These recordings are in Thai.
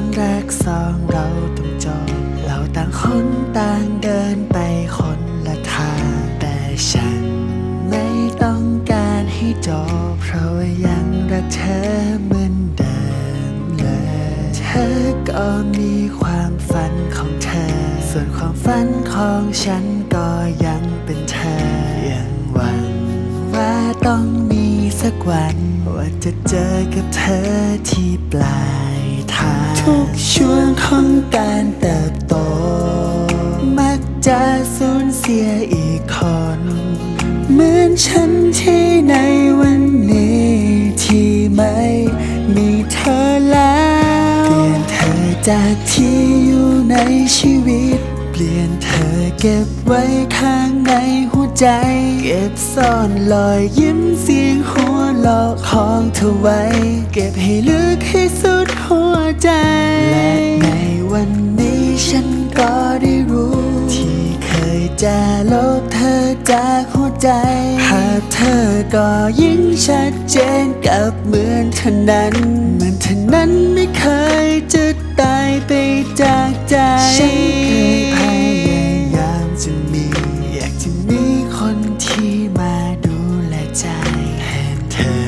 ามรักสองเราต้องจบเราต่างคนต่างเดินไปคนละทางแต่ฉันไม่ต้องการให้จบเพราะยังรักเธอเหมือนเดิมเลย เธอก็มีความฝันของเธอ ส่วนความฝันของฉันก็ยังเป็นเธอยังหวังว่าต้องมีสักวันว่าจะเจอกับเธอที่ปลาย ทุกช่วงของการเติบโต มักจะสูญเสียอีกคน เหมือนฉันที่ในวันนี้ ที่ไม่มีเธอแล้วเปลี่ยนเธอจากที่อยู่ในชีวิต เปลี่ยนเธอเก็บไว้ข้างในหัวใจ เก็บซ่อนรอยยิ้มเสียงหัวเราะของเธอไว้ เก็บให้ลึกให้ส จะลบเธอจากหัวใจภาพเธอก็ยิ่งชัดเจนกับเหมือนเธอนั้นเหมือนเธอนั้นไม่เคยจะตายไปจากใจ ฉันเคยพยายามจะมี อยากจะมีคนที่มาดูแลใจแทนเธอ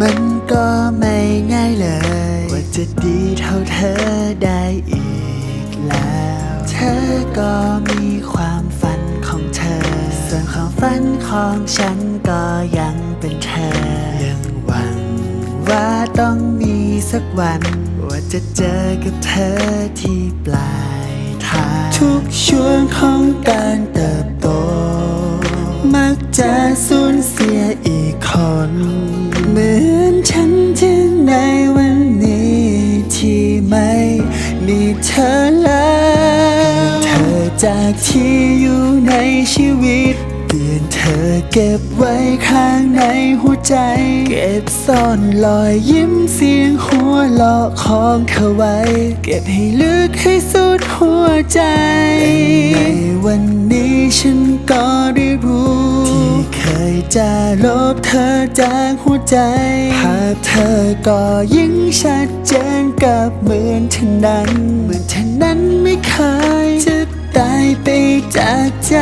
มันก็ไม่ง่ายเลย ว่าจะดีเท่าเธอได้อีกแล้ว เธอก็มี ฝันของฉันก็ยังเป็นเธอ ยังหวังว่าต้องมีสักวัน ว่าจะเจอกับเธอที่ปลายทาง ทุกช่วงของการเติบโต มักจะสูญเสียอีกคน เหมือนฉันที่ในวันนี้ที่ไม่มีเธอแล้ว เธอจากที่อยู่ในชีวิต เปลี่ยนเธอเก็บไว้ข้างในหัวใจ เก็บซ่อนรอยยิ้มเสียงหัวเราะของเธอไว้ เก็บให้ลึกให้สุดหัวใจในวันนี้ฉันก็ได้รู้ที่เคยจะลบเธอจากหัวใจภาพเธอก็ยิ่งชัดเจนกับเหมือนเธอนั้น เหมือนเธอนั้นไม่เคยจะตายไปจากใจ